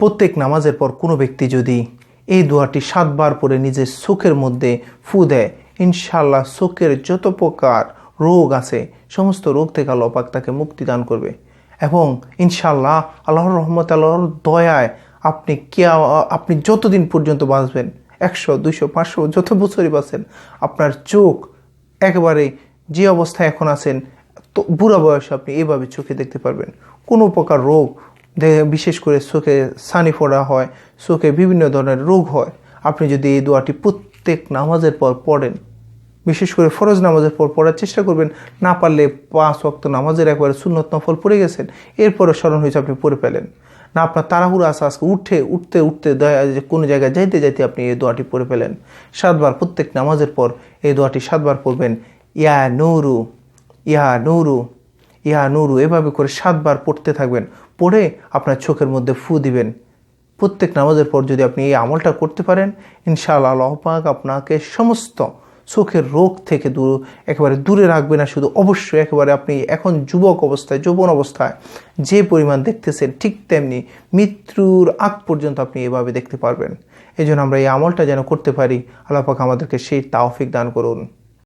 প্রত্যেক নামাজের পর কোনো ব্যক্তি যদি এই দোয়াটি সাতবার পরে নিজের চোখের মধ্যে ফু দেয় ইনশাল্লাহ চোখের যত প্রকার রোগ আছে, সমস্ত রোগ থেকে আল্লাহ পাক তাকে মুক্তি দান করবে। এবং ইনশাল্লাহ আল্লাহর রহমত, আল্লাহর দয়ায় আপনি কেয়া আপনি যতদিন পর্যন্ত বাঁচবেন, একশো, দুইশো, পাঁচশো যত বছরই বাঁচেন, আপনার চোখ একেবারে যে অবস্থায় এখন আছেন, তো বুড়া বয়সে আপনি এইভাবে চোখে দেখতে পারবেন। কোনো প্রকার রোগ বিশেষ করে চোখে সানি ফোড়া হয়, চোখে বিভিন্ন ধরনের রোগ হয়। আপনি যদি এই দোয়াটি প্রত্যেক নামাজের পর পড়েন, বিশেষ করে ফরজ নামাজের পর পড়ার চেষ্টা করবেন, না পারলে পাঁচ ওয়াক্ত নামাজের একবারে সুন্নত নফল পড়ে গেছেন এরপরে স্মরণ হয়েছে আপনি পড়ে ফেলেন। না, আপনার তাড়াহুড়ো আসা আজকে উঠে, উঠতে উঠতে দয়া কোনো জায়গায় যাইতে যাইতে আপনি এই দোয়াটি পড়ে ফেলেন। সাতবার প্রত্যেক নামাজের পর এই দোয়াটি সাতবার পড়বেন। ইয়া নৌরু ইয়া নৌরু ইয়া নুরু, এভাবে করে সাতবার পড়তে থাকবেন। পড়ে আপনার চোখের মধ্যে ফু দিবেন। প্রত্যেক নামাজের পর যদি আপনি এই আমলটা করতে পারেন, ইনশাআল্লাহ আল্লাহপাক আপনাকে সমস্ত চোখের রোগ থেকে দূর, একেবারে দূরে রাখবে না। শুধু অবশ্যই একেবারে আপনি এখন যুবক অবস্থায়, যৌবন অবস্থায় যে পরিমাণ দেখতেছেন, ঠিক তেমনি মৃত্যুর আগ পর্যন্ত আপনি এভাবে দেখতে পারবেন। এই আমরা এই আমলটা যেন করতে পারি, আল্লাহ পাক আমাদেরকে সেই তাওফিক দান করুন।